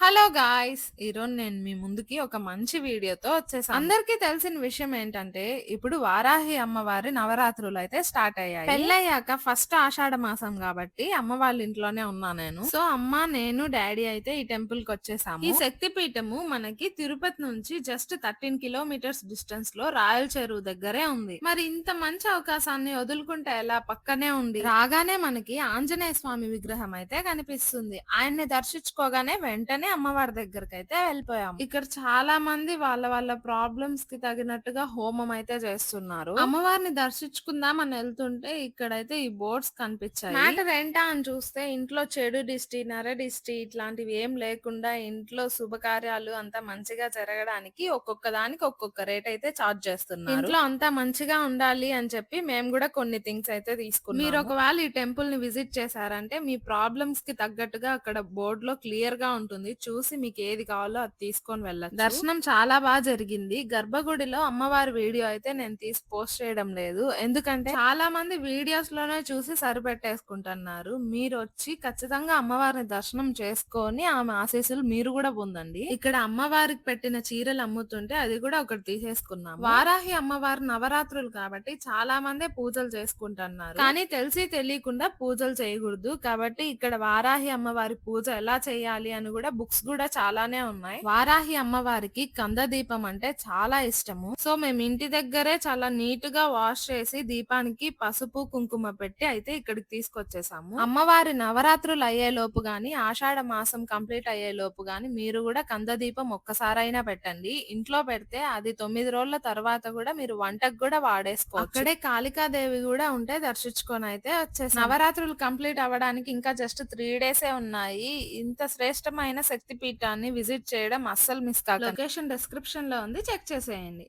Hello guys ఈరోజు నేను మీ ముందుకి ఒక మంచి వీడియోతో వచ్చేసాను. అందరికీ తెలిసిన విషయం ఏంటంటే ఇప్పుడు వారాహి అమ్మవారి నవరాత్రులు అయితే స్టార్ట్ అయ్యాయి. పెళ్ళయ్యాక ఫస్ట్ ఆషాఢ మాసం కాబట్టి అమ్మ వాళ్ళ ఇంట్లోనే ఉన్నా నేను. సో అమ్మ నేను డాడీ అయితే ఈ టెంపుల్కి వచ్చేసాము. ఈ శక్తి పీఠము మనకి తిరుపతి నుంచి జస్ట్ థర్టీన్ కిలోమీటర్స్ డిస్టెన్స్లో రాయల్ చెరువు దగ్గరే ఉంది. మరి ఇంత మంచి అవకాశాన్ని వదులుకుంటే ఎలా పక్కనే ఉంది? రాగానే మనకి ఆంజనేయ స్వామి విగ్రహం అయితే కనిపిస్తుంది. ఆయన్ని దర్శించుకోగానే వెంటనే అమ్మవారి దగ్గరికి అయితే వెళ్ళిపోయాం ఇక్కడ చాలా మంది వాళ్ళ వాళ్ళ ప్రాబ్లమ్స్కి తగినట్టుగా హోమం అయితే చేస్తున్నారు. అమ్మవారిని దర్శించుకుందాం అని వెళ్తుంటే ఇక్కడైతే ఈ బోర్డ్స్ కనిపించాయి. మ్యాటర్ ఏంటా అని చూస్తే ఇంట్లో చెడు దిష్టి నర దిష్టి ఇట్లాంటివి ఏం లేకుండా ఇంట్లో శుభకార్యాలు అంతా మంచిగా జరగడానికి ఒక్కొక్క దానికి ఒక్కొక్క రేట్ అయితే చార్జ్ చేస్తున్నారు. ఇంట్లో అంతా మంచిగా ఉండాలి అని చెప్పి మేము కూడా కొన్ని థింగ్స్ అయితే తీసుకున్నాం మీరు ఒకవేళ ఈ టెంపుల్ని విజిట్ చేశారంటే మీ ప్రాబ్లమ్స్కి తగ్గట్టుగా అక్కడ బోర్డు లో క్లియర్గా ఉంటుంది. చూసి మీకు ఏది కావాలో అది తీసుకొని వెళ్ళచ్చు. దర్శనం చాలా బాగా జరిగింది. గర్భగుడిలో అమ్మవారి వీడియో అయితే నేను తీసి పోస్ట్ చేయడం లేదు. ఎందుకంటే చాలా మంది వీడియోస్లోనే చూసి సరిపెట్టేసుకుంటున్నారు. మీరు వచ్చి ఖచ్చితంగా అమ్మవారిని దర్శనం చేసుకొని ఆమె ఆశీస్సులు మీరు కూడా పొందండి. ఇక్కడ అమ్మవారికి పెట్టిన చీరలు అమ్ముతుంటే అది కూడా ఒకటి తీసేసుకున్నాం వారాహి అమ్మవారి నవరాత్రులు కాబట్టి చాలా మందే పూజలు చేసుకుంటున్నారు. కానీ తెలిసి తెలియకుండా పూజలు చేయకూడదు. కాబట్టి ఇక్కడ వారాహి అమ్మవారి పూజ ఎలా చేయాలి అని కూడా బుక్స్ కూడా చాలానే ఉన్నాయి. వారాహి అమ్మవారికి కంద దీపం అంటే చాలా ఇష్టము. సో మేము ఇంటి దగ్గరే చాలా నీట్గా వాష్ చేసి దీపానికి పసుపు కుంకుమ పెట్టి అయితే ఇక్కడికి తీసుకొచ్చేసాము. అమ్మవారి నవరాత్రులు అయ్యే లోపు గాని ఆషాఢ మాసం కంప్లీట్ అయ్యే లోపు గాని మీరు కూడా కంద దీపం ఒక్కసారైనా పెట్టండి. ఇంట్లో పెడితే అది తొమ్మిది రోజుల తర్వాత కూడా మీరు వంటకు కూడా వాడేసుకోవచ్చు. అక్కడే కాళికాదేవి కూడా ఉంటే దర్శించుకొని అయితే వచ్చేసి. నవరాత్రులు కంప్లీట్ అవ్వడానికి ఇంకా జస్ట్ త్రీ డేసే ఉన్నాయి. ఇంత శ్రేష్టమైన శక్తి పీఠాన్ని విజిట్ చేయడం అస్సలు మిస్ కాదు లొకేషన్ డిస్క్రిప్షన్లో ఉంది. చెక్ చేసేయండి.